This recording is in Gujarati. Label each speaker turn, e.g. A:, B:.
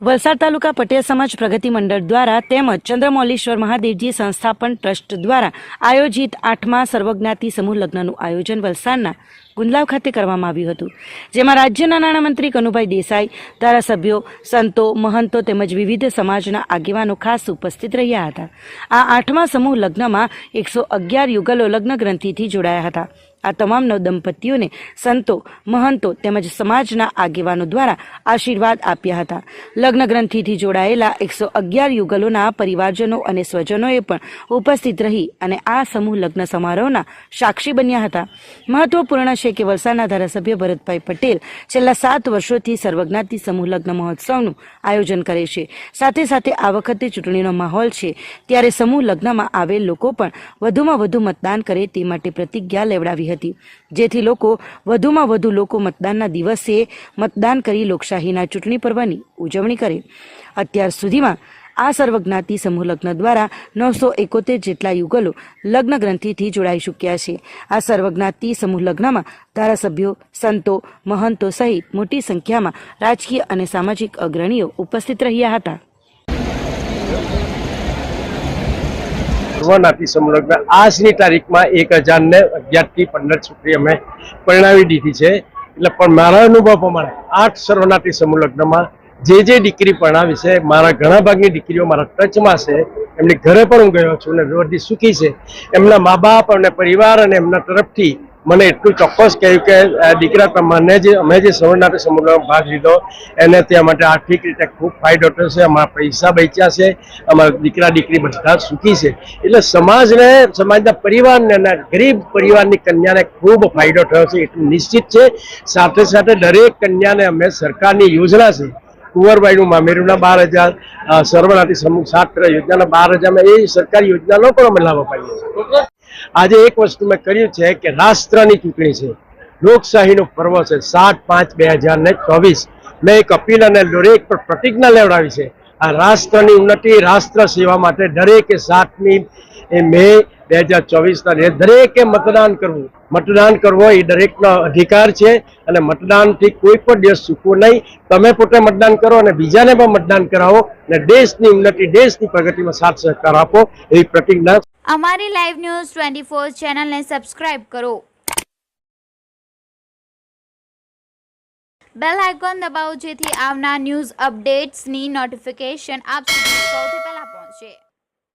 A: વલસાડ તાલુકા પટેલ સમાજ પ્રગતિ મંડળ દ્વારા તેમજ ચંદ્રમૌલીશ્વર મહાદેવજી સંસ્થાપન ટ્રસ્ટ દ્વારા આયોજિત આઠમા સર્વજ્ઞાતિ સમૂહ લગ્નનું આયોજન વલસાડના ગુંદલાવ ખાતે કરવામાં આવ્યું હતું, જેમાં રાજ્યના નાણામંત્રી કનુભાઈ દેસાઈ, ધારાસભ્યો સંતો, મહંતો તેમજ વિવિધ સમાજના આગેવાનો ખાસ ઉપસ્થિત રહ્યા હતા. આ આઠમા સમૂહ લગ્નમાં એકસો અગિયાર યુગલો લગ્ન ગ્રંથિથી જોડાયા હતા. આ તમામ નવ દંપતીઓને સંતો, મહંતો તેમજ સમાજના આગેવાનો દ્વારા આશીર્વાદ આપ્યા હતા. લગ્ન ગ્રંથિથી જોડાયેલા એકસો અગિયાર યુગલોના પરિવારજનો અને સ્વજનોએ પણ ઉપસ્થિત રહી અને આ સમૂહ લગ્ન સમારોહના સાક્ષી બન્યા હતા. મહત્વપૂર્ણ છે કે વલસાડના ધારાસભ્ય ભરતભાઈ પટેલ છેલ્લા સાત વર્ષોથી સર્વજ્ઞાતિ સમૂહ લગ્ન મહોત્સવનું આયોજન કરે છે. સાથે સાથે આ વખતે ચૂંટણીનો માહોલ છે. ત્યારે સમૂહ લગ્નમાં આવેલ લોકો પણ વધુમાં વધુ મતદાન કરે તે માટે પ્રતિજ્ઞા લેવડાવી હતી. જેથી લોકો વધુમાં વધુ લોકો મતદાનના દિવસે મતદાન કરી લોકશાહીના ચૂંટણી પર્વની ઉજવણી કરે. અત્યાર સુધીમાં આ સર્વજ્ઞાતિ સમૂહ લગ્ન દ્વારા નવસો એકોતેર જેટલા યુગલો લગ્ન ગ્રંથિથી જોડાઈ ચૂક્યા છે. આ સર્વજ્ઞાતિ સમૂહ લગ્નમાં ધારાસભ્યો, સંતો, મહંતો સહિત મોટી સંખ્યામાં રાજકીય અને સામાજિક અગ્રણીઓ ઉપસ્થિત રહ્યા હતા.
B: સર્વનાથી સંલગ્ન આજની તારીખમાં એક હજાર ને અગિયારથી પંદર સુધી અમે પરણાવી દીધી છે. એટલે પણ મારા અનુભવ પ્રમાણે આઠ સર્વનાથી સમૂહલગ્નમાં જે જે દીકરી ભણાવી છે, મારા ઘણા ભાગની દીકરીઓ મારા ટચમાં છે, એમની ઘરે પણ હું ગયો છું અને બધી સુખી છે. એમના મા બાપ અને પરિવાર અને એમના તરફથી મને એટલું ચોક્કસ કહ્યું કે દીકરા તમને જે, અમે જે સવર્ણાથી સમૂહમાં ભાગ લીધો, એને ત્યાં માટે આર્થિક રીતે ખૂબ ફાયદો થશે અમારા પૈસા બચ્યા છે, અમારા દીકરા દીકરી બધા સુખી છે. એટલે સમાજને, સમાજના પરિવારને અને ગરીબ પરિવારની કન્યાને ખૂબ ફાયદો થયો છે, એટલું નિશ્ચિત છે. સાથે સાથે દરેક કન્યાને અમે સરકારની યોજના છે કુંવરબાઈનું મામેરુના બાર હજાર સર્વનાથી સમૂહ છાત્ર યોજનાના બાર હજારમાં એ સરકારી યોજનાનો પણ અમે લાભ અપાવીએ છીએ. આજે એક વસ્તુ મેં કર્યું છે કે રાષ્ટ્રની ચૂંટણી છે. લોકશાહીનો પર્વ છે. સાત પાંચ બે હજાર ને ચોવીસ. મેં એક અપીલ અને દરેક પર પ્રતિજ્ઞા લેવડાવી છે. આ રાષ્ટ્રની ઉન્નતિ, રાષ્ટ્ર સેવા માટે દરેકે સાતમી એ મે બે હજાર ચોવીસના દિવસે દરેકે મતદાન કરવું. મતદાન કરવો એ દરેકનો અધિકાર છે અને મતદાનથી કોઈ પણ દેશ ચૂકવો નહીં. તમે પોતે મતદાન કરો અને બીજાને પણ મતદાન કરાવો અને દેશની ઉન્નતિ, દેશની પ્રગતિમાં સાથ સહકાર આપો એવી પ્રતિજ્ઞા.
C: અમારી લાઈવ ન્યૂઝ ટ્વેન્ટી ફોર ચેનલને સબસ્ક્રાઇબ કરો. બેલ આઇકોન દબાવો જેથી આવનાર ન્યૂઝ અપડેટ્સની નોટિફિકેશન આપ સુધી સૌથી પહેલા પહોંચે.